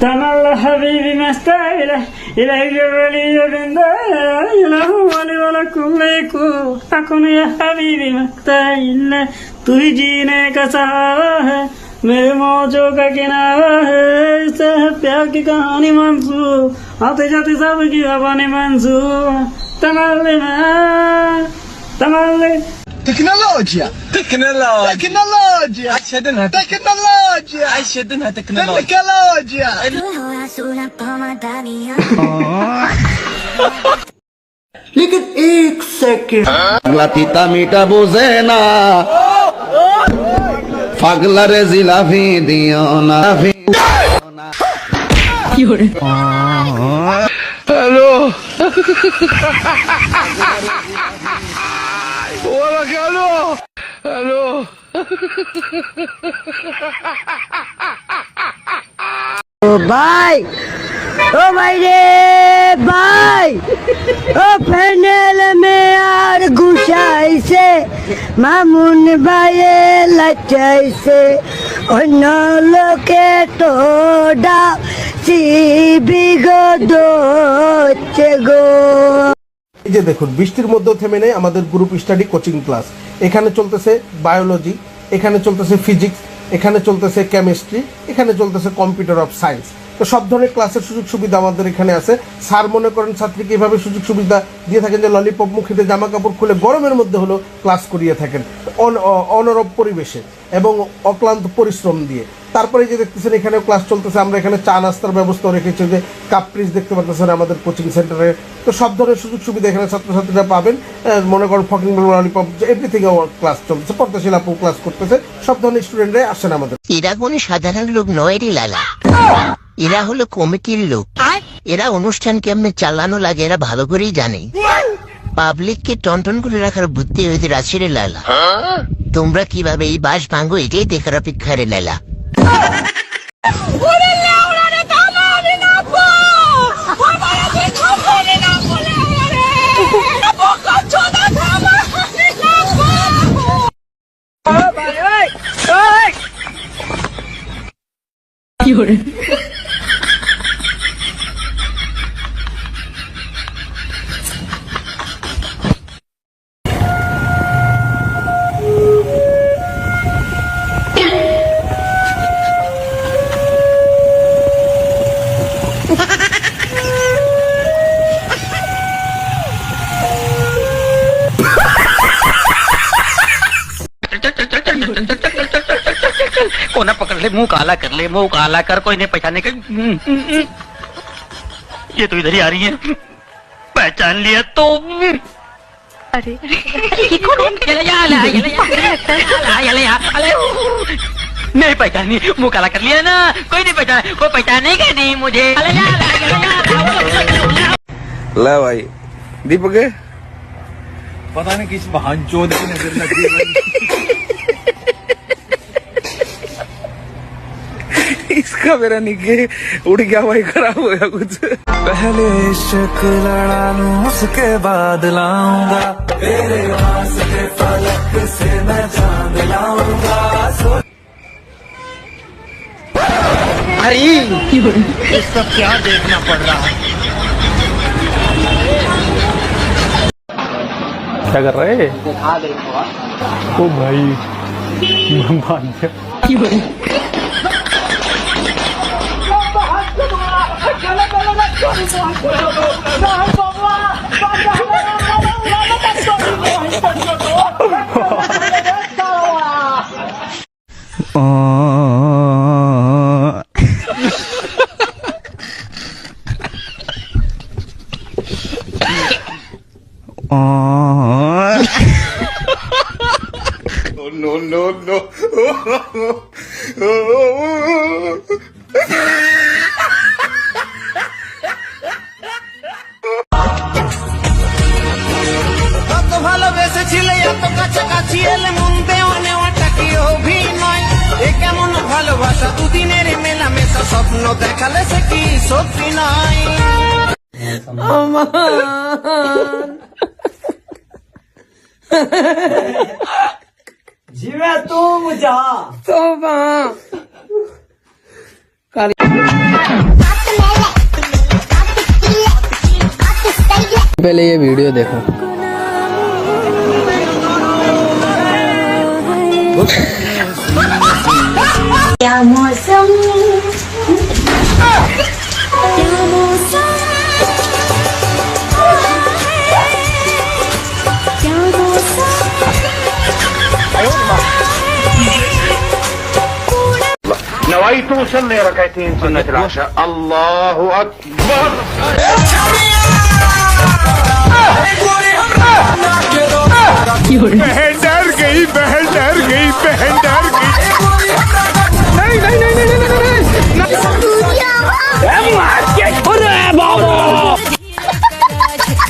تمل حبيبي ما استاهله إليك الولي من له ولي ولكم ليكو أكون يا حبيبي ما استاهله तू ही जीने का सहारा है मेरे मौजों का किनारा है इससे है प्यार की कहानी मंसूर आते जाते सब की जबानी मंसूर तमल्ले में तमल्ले Tecnologia! Tecnologia. Tecnologia! Aşedinha. Tecnologia! Aşedinha teknoloji. Tecnologia! Luha sulla pomata mia लेकिन एक सेकंड পাগলা তিতা মিটা বোঝে না পাগলারে জিলাফি দিও না ভাই! ও ভাই রে ভাই! ও প্যানেল মে আর ঘুষাইছে মামুন ভাইয়ে লাচাইছে অন্য লোকে তো বিগত হচ্ছে গো এই যে দেখুন, বৃষ্টির মধ্যেও থেমে নেই আমাদের গ্রুপ স্টাডি কোচিং ক্লাস এখানে চলতেছে বায়োলজি এখানে চলতেছে ফিজিক্স এখানে চলতেছে কেমিস্ট্রি এখানে চলতেছে কম্পিউটার অফ সায়েন্স তো সব ধরনের ক্লাসের সুযোগ সুবিধা আমাদের এখানে আছে। স্যার মনে করেন ছাত্রীকে এভাবে সুযোগ সুবিধা দিয়ে থাকেন যে ললিপপ মুখিতে জামা কাপড় খুলে গরমের মধ্যে হলো ক্লাস করিয়ে থাকেন। অন- অনরব পরিবেশে এবং অক্লান্ত পরিশ্রম দিয়ে। তারপরে যে দেখতেছেন এখানে ক্লাস চলতেছে। আমরা এখানে চা নাস্তার ব্যবস্থা রেখেছি। যে কাপ প্রিজ দেখতে পাচ্ছেন আমাদের কোচিং সেন্টারে তো সব ধরনের সুযোগ সুবিধা এখানে ছাত্রছাত্রীরা পাবেন। মনে করেন ফকিং ললিপপ এভরিথিং ক্লাস চলতেছে। পর্দাশীল আপু ক্লাস করতেছে। সব ধরনের স্টুডেন্টরাই আসেন আমাদের। এরা কোনো সাধারণ লোক নয় রে লালা। এরা হলো কমিটির লোক। এরা অনুষ্ঠান কেমনে চালানো লাগে, এরা ভালো করেই জানে। পাবলিককে টনটন করে রাখার বুদ্ধি হয়েছে আছে রে লালা। তোমরা কীভাবে এই বাস ভাঙ্গো এটাই দেখার অপেক্ষা রে ¡Una कोना पकड़ ले मुँह काला कर ले मुँह काला कर कोई नहीं पहचाने का ये तो इधर ही आ रही है पहचान लिया तो अरे नहीं पहचानी मुँह काला कर लिया ना कोई नहीं पहचान कोई पहचानेगा नहीं मुझे ला भाई दीपक पता नहीं किस बहन चोद की नज़र लगी इसका मेरा निके उड़ गया भाई खराब हो गया कुछ। पहले इश्क लड़ा लूँ उसके बाद लाऊँगा। तेरे वास्ते फलक से मैं चाँद लाऊँगा। क्या कर रहे ओ भाई भाग गया। no, no, no. চিয়েলে মন দেওয়া নেওয়া টাকিও নয় এ কেমন ভালোবাসা দুদিনের মেলামেশা স্বপ্ন দেখালে সে কি সত্যি নয় जीवे तू मुझा तो पहले ये वीडियो देखो क्या मौसम क्या मौसम क्या मौसम نويت أصلي ركعتين سنة العشاء الله أكبر बहन डर गई बहन defend.